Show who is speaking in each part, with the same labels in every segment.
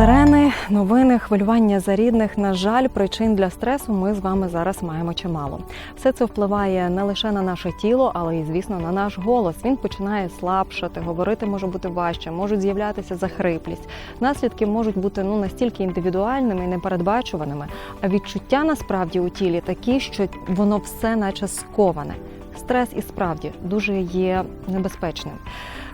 Speaker 1: Сирени, новини, хвилювання за рідних. На жаль, причин для стресу ми з вами зараз маємо чимало. Все це впливає не лише на наше тіло, але й, звісно, на наш голос. Він починає слабшати, говорити може бути важче, можуть з'являтися захриплість. Наслідки можуть бути ну настільки індивідуальними і непередбачуваними. А відчуття насправді у тілі такі, що воно все, наче сковане. Стрес і справді дуже є небезпечним.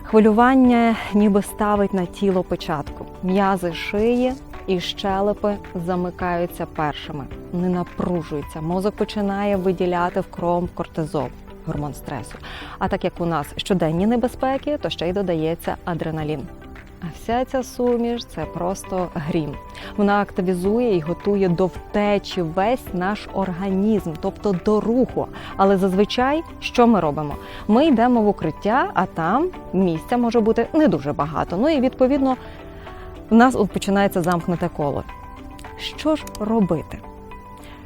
Speaker 1: Хвилювання ніби ставить на тіло печатку. М'язи шиї і щелепи замикаються першими, не напружуються. Мозок починає виділяти в кров кортизол, гормон стресу. А так як у нас щоденні небезпеки, то ще й додається адреналін. А вся ця суміш це просто грім. Вона активізує і готує до втечі весь наш організм, тобто до руху. Але зазвичай що ми робимо? Ми йдемо в укриття, а там місця може бути не дуже багато. Ну і відповідно в нас починається замкнуте коло. Що ж робити?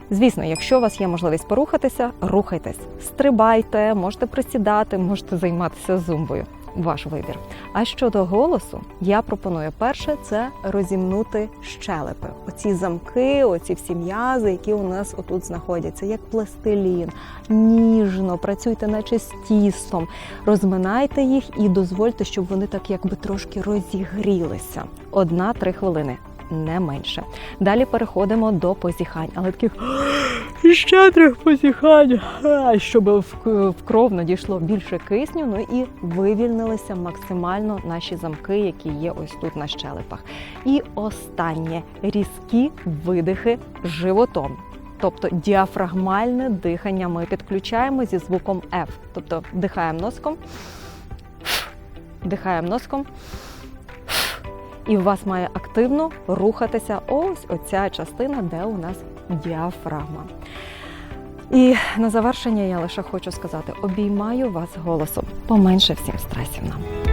Speaker 1: Звісно, якщо у вас є можливість порухатися, рухайтесь, стрибайте, можете присідати, можете займатися зумбою. Ваш вибір. А щодо голосу, я пропоную перше це розімнути щелепи. Оці замки, оці всі м'язи, які у нас отут знаходяться, як пластилін. Ніжно працюйте, наче з тістом, розминайте їх і дозвольте, щоб вони так якби трошки розігрілися. Одна-три хвилини. Не менше. Далі переходимо до позіхань, але таких ще трьох позіхань, щоб в, в кров надійшло більше кисню, ну і вивільнилися максимально наші замки, які є ось тут на щелепах. І останнє різкі видихи животом. Тобто діафрагмальне дихання ми підключаємо зі звуком F. Тобто вдихаємо носком, вдихаємо носком. І у вас має активно рухатися ось оця частина, де у нас діафрагма. І на завершення я лише хочу сказати: обіймаю вас голосом. Поменше всім стресів нам.